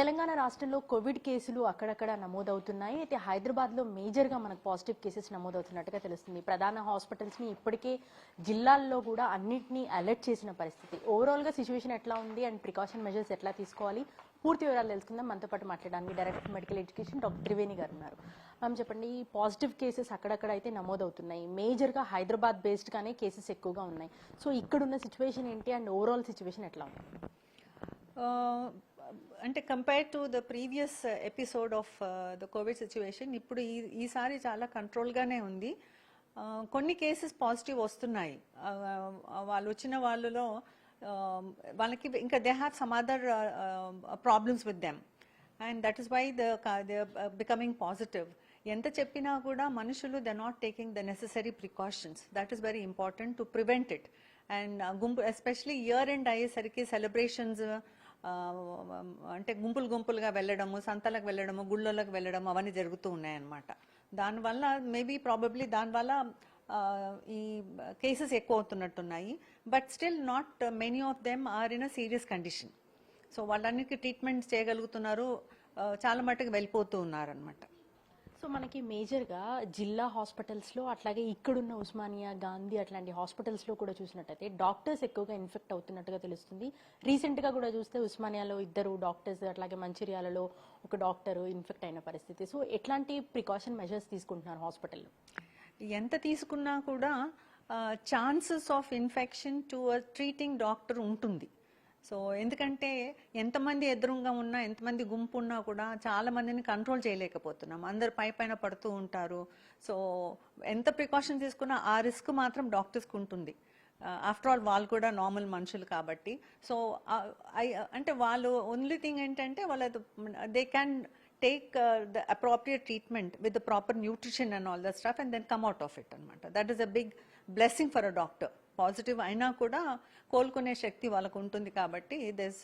తెలంగాణ రాష్ట్రంలో కోవిడ్ కేసులు అక్కడక్కడ నమోదవుతున్నాయి. అయితే హైదరాబాద్లో మేజర్గా మనకు పాజిటివ్ కేసెస్ నమోదవుతున్నట్టుగా తెలుస్తుంది. ప్రధాన హాస్పిటల్స్ని ఇప్పటికే జిల్లాల్లో కూడా అన్నింటినీ అలర్ట్ చేసిన పరిస్థితి. ఓవరాల్గా సిచ్యువేషన్ ఎట్లా ఉంది అండ్ ప్రికాషన్ మెజర్స్ ఎట్లా తీసుకోవాలి? పూర్తి వివరాలు తెలుసుకుందాం. మనతో పాటు మాట్లాడడానికి director medical education doctor Triveni గారు ఉన్నారు. మ్యామ్ చెప్పండి ఈ పాజిటివ్ కేసెస్ అక్కడక్కడ అయితే నమోదవుతున్నాయి. మేజర్గా హైదరాబాద్ బేస్డ్గానే కేసెస్ ఎక్కువగా ఉన్నాయి. సో ఇక్కడున్న సిచ్యువేషన్ ఏంటి? అండ్ ఓవరాల్ సిచ్యువేషన్ ఎట్లా ఉంది? అంటే compare to the previous episode of the COVID situation ఇప్పుడు ఈ ఈసారి చాలా కంట్రోల్గానే ఉంది. Uh, కొన్ని కేసెస్ పాజిటివ్ వస్తున్నాయి. Uh, వాళ్ళు వచ్చిన వాళ్ళలో um, వాళ్ళకి ఇంకా they have some other problems with them and that is why the they becoming positive ఎంత చెప్పినా కూడా మనుషులు they not taking the necessary precautions that is very important to prevent it and గుంపు ఎస్పెషలీ ఇయర్ ఎండ్ అయ్యేసరికి celebrations అంటే గుంపులు గుంపులుగా వెళ్ళడము సంతలకు వెళ్ళడము గుళ్ళలకు వెళ్ళడము అవన్నీ జరుగుతూ ఉన్నాయన్నమాట. దానివల్ల మేబీ ప్రాబబ్లీ దానివల్ల ఈ కేసెస్ ఎక్కువ అవుతున్నట్టున్నాయి. But still not many of them are in a serious condition so వాళ్ళన్నిటికీ treatment చేయగలుగుతున్నారు చాలా మట్టుకు వెళ్ళిపోతూ ఉన్నారనమాట సో మనకి మేజర్గా జిల్లా హాస్పిటల్స్లో అట్లాగే ఇక్కడున్న ఉస్మానియా గాంధీ అట్లాంటి హాస్పిటల్స్లో కూడా చూసినట్టయితే డాక్టర్స్ ఎక్కువగా ఇన్ఫెక్ట్ అవుతున్నట్టుగా తెలుస్తుంది. రీసెంట్గా కూడా చూస్తే ఉస్మానియాలో ఇద్దరు డాక్టర్స్ అట్లాగే మంచిర్యాలలో ఒక డాక్టర్ ఇన్ఫెక్ట్ అయిన పరిస్థితి. సో ఎట్లాంటి ప్రికాషన్ మెజర్స్ తీసుకుంటున్నారు హాస్పిటల్లో ఎంత తీసుకున్నా కూడా chances of infection to treating doctor ఉంటుంది. సో ఎందుకంటే ఎంతమంది ఎదురుగా ఉన్నా ఎంతమంది గుంపు ఉన్నా కూడా చాలా మందిని కంట్రోల్ చేయలేకపోతున్నాం. అందరు పై పైన పడుతూ ఉంటారు. సో ఎంత ప్రికాషన్ తీసుకున్నా ఆ రిస్క్ మాత్రం డాక్టర్స్కి ఉంటుంది. Uh, ఆఫ్టర్ ఆల్ వాళ్ళు కూడా నార్మల్ మనుషులు కాబట్టి. సో uh, uh, అంటే వాళ్ళు ఓన్లీ థింగ్ ఏంటంటే వాళ్ళ they can take the the treatment with proper nutrition and all the all and then come then of it of అనమాట that is a big blessing for a doctor positive అయినా కూడా కోలుకునే శక్తి వాళ్ళకు ఉంటుంది కాబట్టి this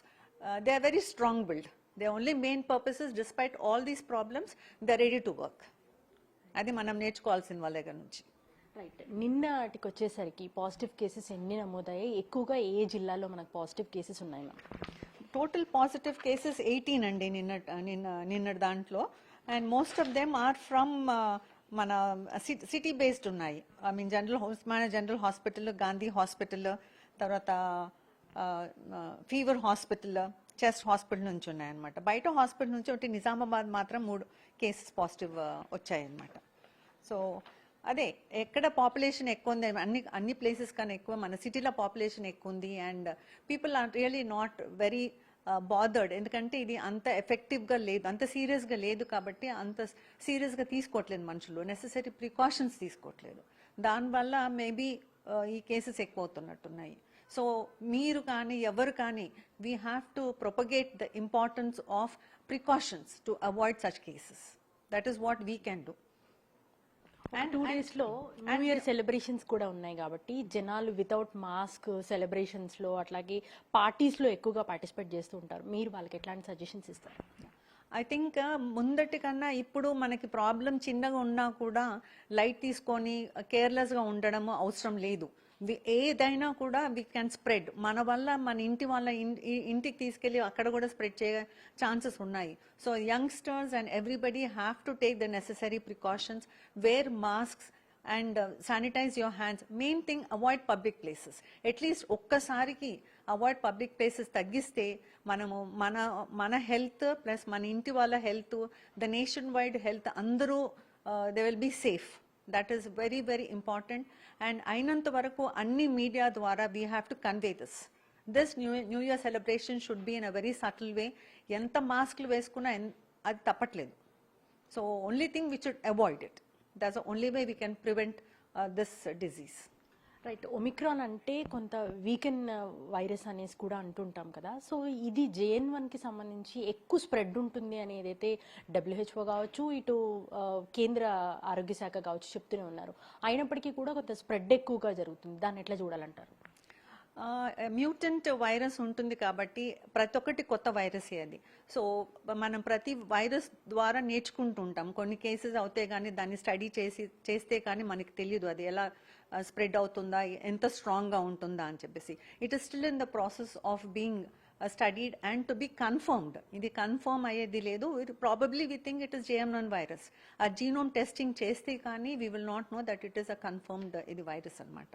they are very strong build they only main purposes despite all these problems they ready to work అది మనం నేర్చుకోవాల్సిన వాళ్ళ దగ్గర నుంచి. రైట్ నిన్నటికి వచ్చేసరికి పాజిటివ్ కేసెస్ ఎన్ని నమోదయ్యాయి? ఎక్కువగా ఏ జిల్లాలో మనకు పాజిటివ్ కేసెస్ ఉన్నాయి ma'am total positive cases eighteen అండి నిన్న నిన్న నిన్నటి దాంట్లో. And most of them are from మన సిటీ బేస్డ్ ఉన్నాయి. I mean general Osmania general hospital Gandhi hospital తర్వాత ఫీవర్ హాస్పిటల్ చెస్ట్ హాస్పిటల్ నుంచి ఉన్నాయన్నమాట. బయట హాస్పిటల్ నుంచి ఒకటి నిజామాబాద్ మాత్రం మూడు కేసెస్ పాజిటివ్ వచ్చాయన్నమాట. సో అదే ఎక్కడ పాపులేషన్ ఎక్కువ ఉంది అన్ని అన్ని ప్లేసెస్ కన్నా ఎక్కువ మన సిటీలో పాపులేషన్ ఎక్కువ ఉంది and people are really not very bothered ఎందుకంటే ఇది అంత ఎఫెక్టివ్గా లేదు అంత సీరియస్గా లేదు కాబట్టి అంత సీరియస్గా తీసుకోవట్లేదు మనుషులు. నెససరీ ప్రికాషన్స్ తీసుకోవట్లేదు. దానివల్ల మేబీ ఈ కేసెస్ ఎక్కువ అవుతున్నట్టున్నాయి సో మీరు కానీ ఎవరు కానీ we have to propagate the importance of precautions to avoid such cases that is what we can do and two డేస్లో న్యూ ఇయర్ సెలబ్రేషన్స్ కూడా ఉన్నాయి కాబట్టి జనాలు వితౌట్ మాస్క్ సెలబ్రేషన్స్లో అట్లాగే పార్టీస్లో ఎక్కువగా పార్టిసిపేట్ చేస్తూ ఉంటారు. మీరు వాళ్ళకి ఎట్లాంటి సజెషన్స్ ఇస్తారు? ఐ థింక్ ముందటి కన్నా ఇప్పుడు మనకి ప్రాబ్లం చిన్నగా ఉన్నా కూడా లైట్ తీసుకొని కేర్లెస్గా ఉండడం అవసరం లేదు. ఏదైనా కూడా వి క్యాన్ స్ప్రెడ్ మన వల్ల మన ఇంటి వాళ్ళ ఇంటికి తీసుకెళ్ళి అక్కడ కూడా స్ప్రెడ్ చేయ ఛాన్సెస్ ఉన్నాయి. So youngsters and everybody have to take the necessary precautions wear masks and sanitise your hands main thing avoid public places at least ఒక్కసారికి అవాయిడ్ పబ్లిక్ ప్లేసెస్ తగ్గిస్తే మనము మన మన హెల్త్ ప్లస్ మన ఇంటి వాళ్ళ health the nation wide health అందరూ they will be safe that is very very important and అయినంత వరకు అన్ని మీడియా ద్వారా we have to convey this this new new year celebration should be in a very subtle way ఎంత మాస్క్లు వేసుకున్నా ఎన్- అది తప్పట్లేదు so only thing which should avoid it that's only way we can prevent this disease Right Omicron అంటే కొంత weaken virus uh, అనేసి కూడా అంటుంటాం కదా. సో ఇది జేఎన్ వన్కి సంబంధించి ఎక్కువ స్ప్రెడ్ ఉంటుంది అనేది అయితే డబ్ల్యూహెచ్ఓ కావచ్చు ఇటు uh, కేంద్ర ఆరోగ్య శాఖ కావచ్చు చెప్తూనే ఉన్నారు. అయినప్పటికీ కూడా కొంత స్ప్రెడ్ ఎక్కువగా జరుగుతుంది. దాన్ని ఎట్లా చూడాలంటారు? మ్యూటెంట్ వైరస్ ఉంటుంది కాబట్టి ప్రతి ఒక్కటి కొత్త వైరస్ అది. సో మనం ప్రతి వైరస్ ద్వారా నేర్చుకుంటూ ఉంటాం. కొన్ని కేసెస్ అవుతాయి కానీ దాన్ని స్టడీ చేసి చేస్తే కానీ మనకి తెలియదు అది ఎలా స్ప్రెడ్ అవుతుందా ఎంత స్ట్రాంగ్గా ఉంటుందా అని చెప్పేసి. It is still in the process of being studied and to be confirmed ఇది కన్ఫర్మ్ అయ్యేది లేదు. Probably we think it is JM non virus ఆ జీనోమ్ టెస్టింగ్ చేస్తే కానీ we will not know that it is a confirmed ఇది virus అనమాట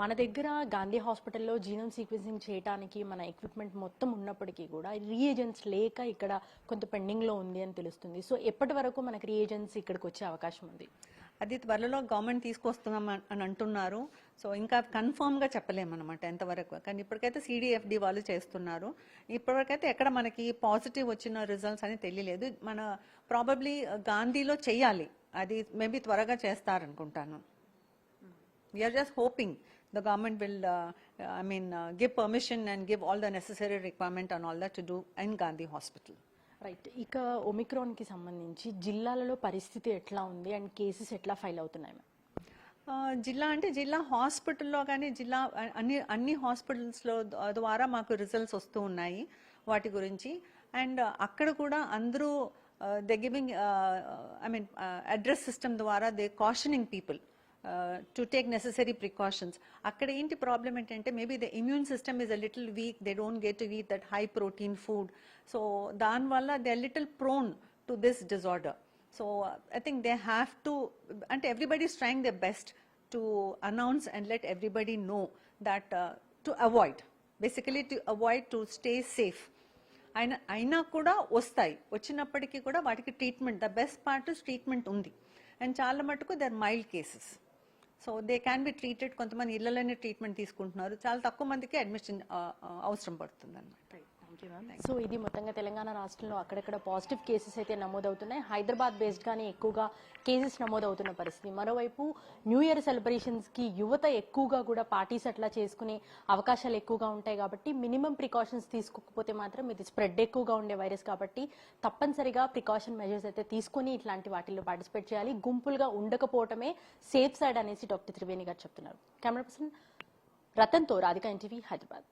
మన దగ్గర గాంధీ హాస్పిటల్లో జీనోమ్ సీక్వెన్సింగ్ చేయడానికి మన ఎక్విప్మెంట్ మొత్తం ఉన్నప్పటికీ కూడా రీఏజెంట్స్ లేక ఇక్కడ కొంత పెండింగ్లో ఉంది అని తెలుస్తుంది. సో ఎప్పటి వరకు మనకి రీఏజెంట్స్ ఇక్కడికి వచ్చే అవకాశం ఉంది? అది త్వరలో గవర్నమెంట్ తీసుకొస్తున్నాం అని అంటున్నారు. సో ఇంకా కన్ఫర్మ్గా చెప్పలేమన్నమాట ఎంతవరకు. కానీ ఇప్పటికైతే సిడిఎఫ్డి వాళ్ళు చేస్తున్నారు. ఇప్పటివరకైతే ఎక్కడ మనకి పాజిటివ్ వచ్చిన రిజల్ట్స్ అని తెలియలేదు. మన ప్రాబబ్లీ గాంధీలో చేయాలి. అది మేబీ త్వరగా చేస్తారనుకుంటాను. We're just hoping the government will I mean give permission and give all the necessary requirement and all that to do in Gandhi hospital right ఇక ఒమిక్రాన్కి సంబంధించి జిల్లాలలో పరిస్థితి ఎట్లా ఉంది? అండ్ కేసెస్ ఎట్లా ఫైల్ అవుతున్నాయి మ్యామ్? జిల్లా అంటే జిల్లా హాస్పిటల్లో కానీ జిల్లా అన్ని అన్ని హాస్పిటల్స్లో ద్వారా మాకు రిజల్ట్స్ వస్తూ ఉన్నాయి వాటి గురించి. అండ్ అక్కడ కూడా అందరూ they giving I mean address system ద్వారా they cautioning people. To take necessary precautions అక్కడ ఏంటి ప్రాబ్లం ఏంటంటే maybe the immune system is a little weak they don't get to eat that high protein food so దానివల్ల they are little prone to this disorder So uh, I think they have to, and everybody is trying their best to announce and let everybody know that uh, to avoid, basically to avoid to stay safe. అయినా అయినా కూడా వస్తాయి. వచ్చినప్పటికీ కూడా వాటికి treatment the best part treatment ఉంది. And చాలా మటుకు they're mild cases so they can be treated కొంతమంది ఇళ్ళలోనే ట్రీట్మెంట్ తీసుకుంటున్నారు. చాలా తక్కువ మందికి అడ్మిషన్ అవసరం పడుతుంది సో ఇది మొత్తంగా తెలంగాణ రాష్ట్రంలో అక్కడక్కడ పాజిటివ్ కేసెస్ అయితే నమోదవుతున్నాయి. హైదరాబాద్ బేస్డ్ గానే ఎక్కువగా కేసెస్ నమోదవుతున్న పరిస్థితి. మరోవైపు న్యూ ఇయర్ సెలబ్రేషన్స్కి యువత ఎక్కువగా కూడా పార్టీస్ అట్లా చేసుకునే అవకాశాలు ఎక్కువగా ఉంటాయి కాబట్టి మినిమం ప్రికాషన్స్ తీసుకోకపోతే మాత్రం ఇది స్ప్రెడ్ ఎక్కువగా ఉండే వైరస్ కాబట్టి తప్పనిసరిగా ప్రికాషన్ మెజర్స్ అయితే తీసుకొని ఇట్లాంటి వాటిల్లో పార్టిసిపేట్ చేయాలి. గుంపులుగా ఉండకపోవటమే సేఫ్ సైడ్ అనేసి డాక్టర్ త్రివేణి గారు చెప్తున్నారు. కెమెరా పర్సన్ రతన్తో రాధిక ఎన్టీవీ హైదరాబాద్.